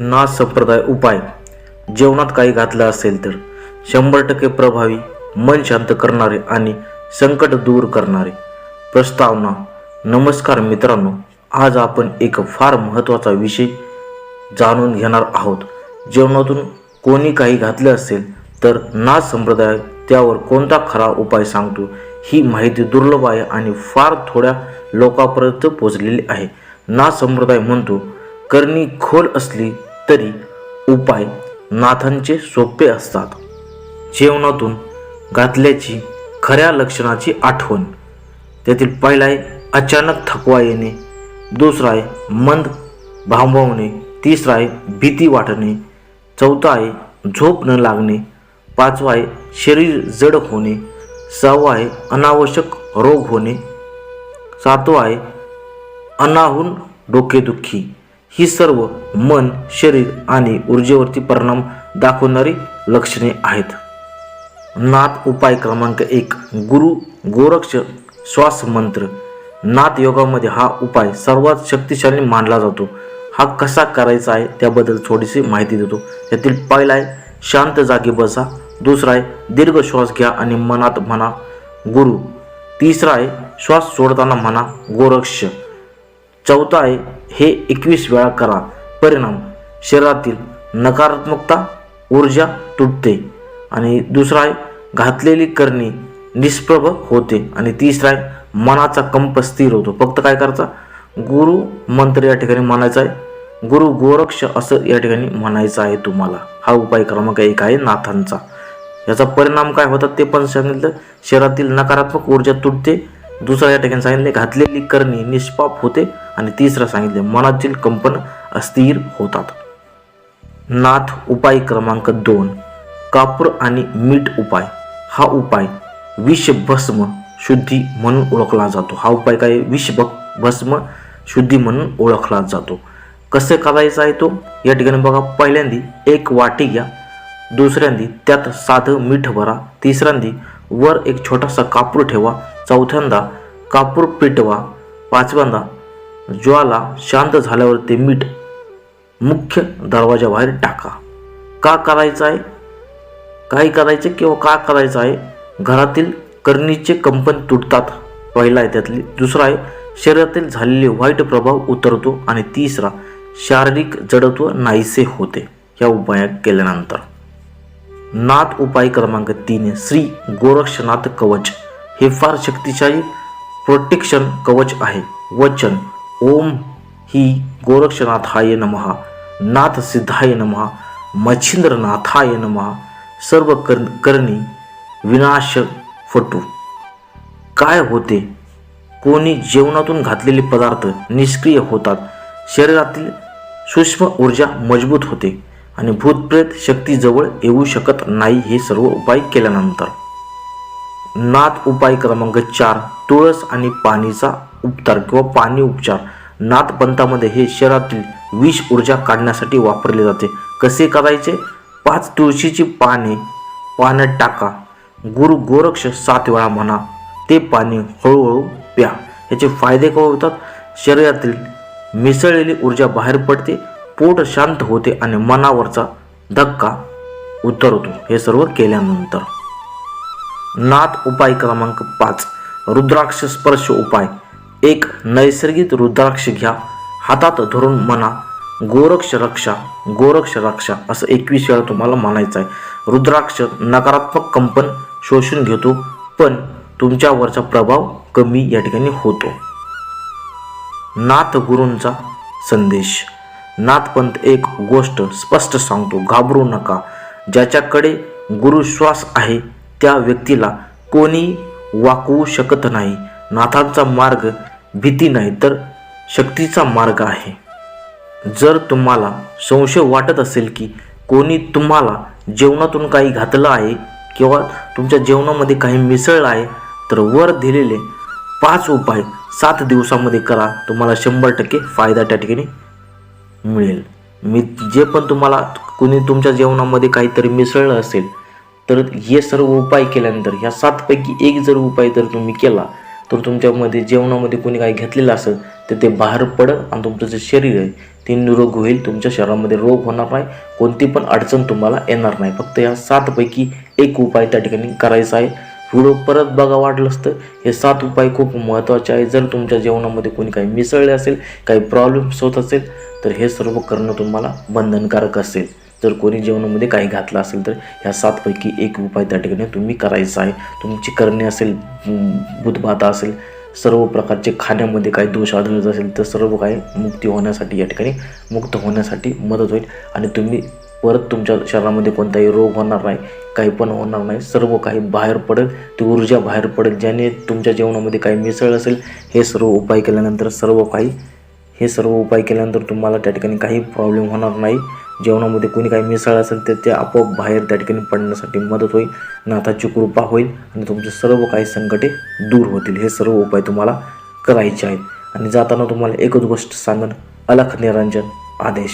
ना संप्रदाय उपाय. जेवणात काही घातलं असेल तर शंभर टक्के प्रभावी मन शांत करणारे आणि संकट दूर करणारे. प्रस्तावना नमस्कार मित्रांनो आज आपण एक फार महत्त्वाचा विषय जाणून घेणार आहोत. जेवणातून कोणी काही घातलं असेल तर ना संप्रदाय त्यावर कोणता खरा उपाय सांगतो ही माहिती दुर्लभ आहे आणि फार थोड्या लोकांपर्यंत पोचलेली आहे. ना संप्रदाय म्हणतो करणी खोल असली तरी उपाय नाथांचे सोपे असतात. जेवणातून घातल्याची खऱ्या लक्षणाची आठवण. त्यातील पहिला आहे अचानक थकवा येणे दुसरा आहे मंद भांबवणे तिसरा आहे भीती वाटणे चौथा आहे झोप न लागणे पाचवा आहे शरीर जड होणे सहावा आहे अनावश्यक रोग होणे सातवा आहे अनाहून डोकेदुखी. ही सर्व मन शरीर आणि ऊर्जेवरती परिणाम दाखवणारी लक्षणे आहेत. नाथ उपाय क्रमांक एक गुरु गोरक्ष श्वास मंत्र. नाथ योगामध्ये हा उपाय सर्वात शक्तिशाली मानला जातो. हा कसा करायचा आहे त्याबद्दल थोडीशी माहिती देतो. त्यातील पहिला आहे शांत जागी बसा. दुसरा आहे दीर्घ श्वास घ्या आणि मनात म्हणा गुरु. तिसरा आहे श्वास सोडताना म्हणा गोरक्ष. चौथा आहे हे एकवीस वेळा करा. परिणाम शरीरातील नकारात्मकता ऊर्जा तुटते. आणि दुसरा आहे घातलेली करणी निष्प्रभ होते. आणि तिसरा आहे मनाचा कंप स्थिर होतो. फक्त काय करायचा? गुरु मंत्र या ठिकाणी म्हणायचा आहे. गुरु गोरक्ष असं या ठिकाणी म्हणायचं आहे तुम्हाला. हा उपाय क्रमांक एक आहे नाथांचा. याचा परिणाम काय होतात ते पण सांगितलं. शरीरातील नकारात्मक ऊर्जा तुटते. दुसरा या ठिकाणी सांगितले घातलेली करणी निष्पाप होते. आणि तिसरं सांगितले मनातील कंपन अस्थिर होतात. नाथ उपाय क्रमांक दोन कापूर आणि मीठ उपाय. हा उपाय विषभस्म शुद्धी म्हणून ओळखला जातो. हा उपाय काय? विष भस्म शुद्धी म्हणून ओळखला जातो. कसे करायचा आहे तो? या ठिकाणी बघा पहिल्यांदी एक वाटी घ्या दुसऱ्यांदी त्यात साधं मीठ भरा तिसऱ्यांदी वर एक छोटासा कापूर ठेवा चौथ्यांदा कापूर पेटवा पाचव्यांदा ज्वाला शांत झाल्यावर ते मीठ मुख्य दरवाजाबाहेर टाका. का करायचं आहे? काय करायचे किंवा का करायचं आहे? घरातील करणीचे कंपन तुटतात. पहिला आहे त्यातली. दुसरा आहे शरीरातील झालेले वाईट प्रभाव उतरतो आणि तिसरा शारीरिक जडत्व नाहीसे होते. या उपाय केल्यानंतर. नाथ उपाय क्रमांक तीन श्री गोरक्षनाथ कवच. हे फार शक्तिशाली प्रोटेक्शन कवच आहे. वचन. ओम ही गोरक्षनाथाय नमहा नाथ सिद्धाय नमहा मच्छिंद्रनाथाय नमहा सर्व कर करणी विनाश फटू काय होते? कोणी जेवणातून घातलेले पदार्थ निष्क्रिय होतात शरीरातील सूक्ष्म ऊर्जा मजबूत होते आणि भूतप्रेत शक्ती जवळ येऊ शकत नाही हे सर्व उपाय केल्यानंतर. नाथ उपाय क्रमांक चार तुळस आणि पाणीचा उपचार किंवा पाणी उपचार. नाथपंथामध्ये हे शरीरातील विष ऊर्जा काढण्यासाठी वापरले जाते. कसे करायचे? पाच तुळशीची पाने पाण्यात टाका. गुरु गोरक्ष सात वेळा म्हणा. ते पाणी हळूहळू प्या. याचे फायदे काय होतात? शरीरातील मिसळलेली ऊर्जा बाहेर पडते पोट शांत होते आणि मनावरचा धक्का उतरतो हे सर्व केल्यानंतर. नाथ उपाय क्रमांक पाच. रुद्राक्ष स्पर्श उपाय. एक नैसर्गिक रुद्राक्ष घ्या. हातात धरून म्हणा गोरक्ष रक्षा गोरक्ष रक्षा असं एकवीस वेळा तुम्हाला म्हणायचं आहे रुद्राक्ष नकारात्मक कंपन शोषून घेतो पण तुमच्यावरचा प्रभाव कमी या ठिकाणी होतो. नाथ गुरूंचा संदेश. नाथपंथ एक गोष्ट स्पष्ट सांगतो घाबरू नका. ज्याच्याकडे गुरुश्वास आहे त्या व्यक्तीला कोणी वाकवू शकत नाही. नाथांचा मार्ग भीती नाही तर शक्तीचा मार्ग आहे. जर तुम्हाला संशय वाटत असेल की कोणी तुम्हाला जेवणातून काही घातलं आहे किंवा तुमच्या जेवणामध्ये काही मिसळलं आहे तर वर दिलेले पाच उपाय सात दिवसामध्ये करा. तुम्हाला शंभर टक्के फायदा त्या ठिकाणी मिळेल. मी जे पण तुम्हाला कोणी तुमच्या जेवणामध्ये काहीतरी मिसळलं असेल तर हे सर्व उपाय केल्यानंतर ह्या सातपैकी एक जर उपाय जर तुम्ही केला तर तुमच्यामध्ये जेवणामध्ये कोणी काही घेतलेलं असेल तर ते बाहेर पडं आणि तुमचं जे शरीर आहे ते निरोग होईल. तुमच्या शरीरामध्ये रोग होणार नाही. कोणती पण अडचण तुम्हाला येणार नाही. फक्त या सातपैकी एक उपाय त्या ठिकाणी करायचा आहे. व्हिडिओ परत बघा वाटलं असतं. हे सात उपाय खूप महत्त्वाचे आहे जर तुमच्या जेवणामध्ये कोणी काही मिसळले असेल काही प्रॉब्लेम्स होत असेल तर हे सर्व करणं तुम्हाला बंधनकारक असेल. जर कोणी जेवणामध्ये काही घातलं असेल तर ह्या सातपैकी एक उपाय त्या ठिकाणी तुम्ही करायचा आहे. तुमची करणे असेल बुधभाता असेल सर्व प्रकारचे खाण्यामध्ये काही दोष आढळत असेल तर सर्व काही मुक्ती होण्यासाठी या ठिकाणी मुक्त होण्यासाठी मदत होईल. आणि तुम्ही परत तुमच्या शरीरामध्ये कोणताही रोग होणार नाही काही पण होणार नाही सर्व काही बाहेर पडेल ती ऊर्जा बाहेर पडेल ज्याने तुमच्या जेवणामध्ये काही मिसळ असेल हे सर्व उपाय केल्यानंतर सर्व काही हे सर्व उपाय केल्यानंतर तुम्हाला त्या ठिकाणी काही प्रॉब्लेम होणार नाही. जेवणामध्ये कोणी काही मिसळ असेल तर ते आपोआप बाहेर त्या ठिकाणी पडण्यासाठी मदत होईल. नाथाची कृपा होईल आणि तुमचे सर्व काही संकटे दूर होतील. हे सर्व उपाय तुम्हाला करायचे आहेत. आणि जाताना तुम्हाला एकच गोष्ट सांगणं अलख निरंजन आदेश.